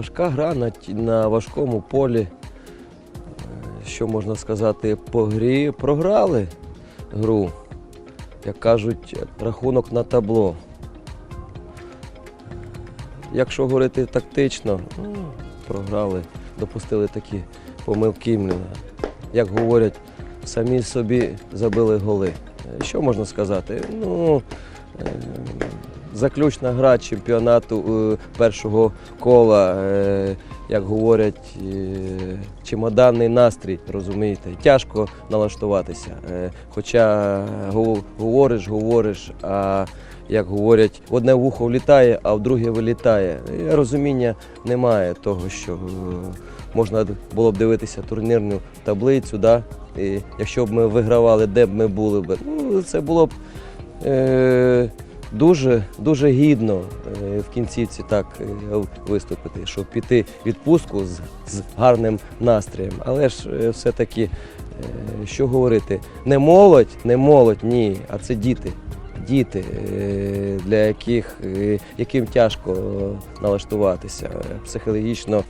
Важка гра на, на важкому полі. Е, Що можна сказати, по грі програли гру. Як кажуть, рахунок на табло. Якщо говорити тактично, ну, програли, допустили такі помилки. Як говорять, самі собі забили голи. Е, Що можна сказати? Ну, е, заключна гра чемпіонату е, першого кола, е, як говорять, е, чемоданний настрій, розумієте, тяжко налаштуватися. Хоча говориш, говориш, а як говорять, в одне вухо влітає, а в друге вилітає. Розуміння немає того, що можна було б дивитися турнірну таблицю. Да? І якщо б ми вигравали, де б ми були б, ну, це було б. Дуже дуже гідно е, в кінцівці так е, виступити, щоб піти відпустку з, з гарним настроєм. Але ж е, все-таки, що говорити, не молодь, не молодь, ні, а це діти. Діти, для яких яким тяжко налаштуватися, психологічно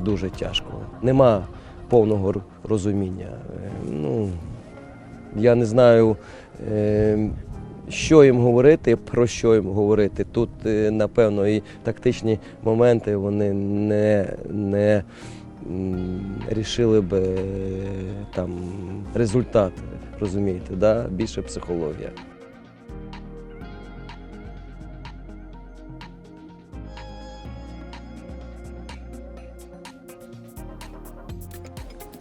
дуже тяжко. Нема повного розуміння. Ну, я не знаю, що їм говорити, про що їм говорити. Тут, е, напевно, і тактичні моменти вони не, не рішили би е, там результат, розумієте, да? більше психологія.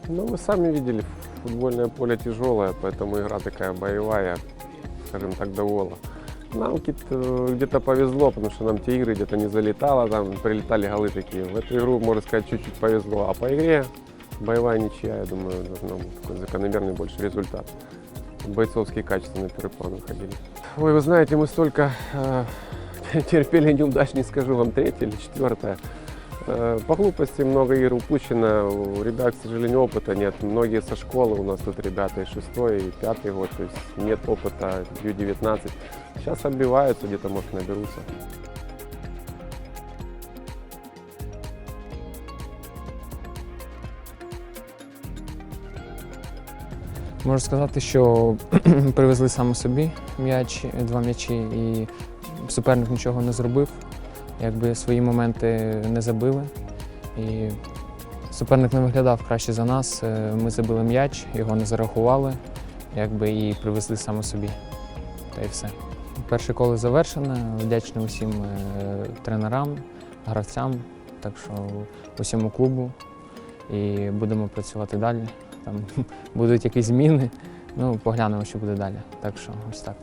Ну, вы сами видели, футбольное поле тяжелое, поэтому игра такая боевая, скажем так, довола. Нам где-то где-то повезло, потому что нам те игры где-то не залетало, там прилетали голы такие. В эту игру, можно сказать, чуть-чуть повезло. А по игре боевая ничья, я думаю, должно быть такой закономерный больше результат. Бойцовские качества на первый план выходили. Ой, вы знаете, мы столько э, терпели неудач, не скажу вам, третья или четвертая. Э, По глупости много игр упущено, у ребят, к сожалению, опыта нет. Многие со школы у нас тут ребята и шестой, и пятый год, то есть нет опыта Ю-19. Сейчас отбиваются, где-то, может, наберутся. Можу сказати, що привезли саме собі м'яч, два м'ячі, і суперник нічого не зробив. Якби свої моменти не забили. І суперник не виглядав краще за нас. Е, Ми забили м'яч, його не зарахували, якби і привезли саме собі. Та й все. Перше коло завершене. Вдячний усім е, тренерам, гравцям, так що усьому клубу. І будемо працювати далі. Там будуть якісь зміни. Ну, поглянемо, що буде далі. Так що ось так.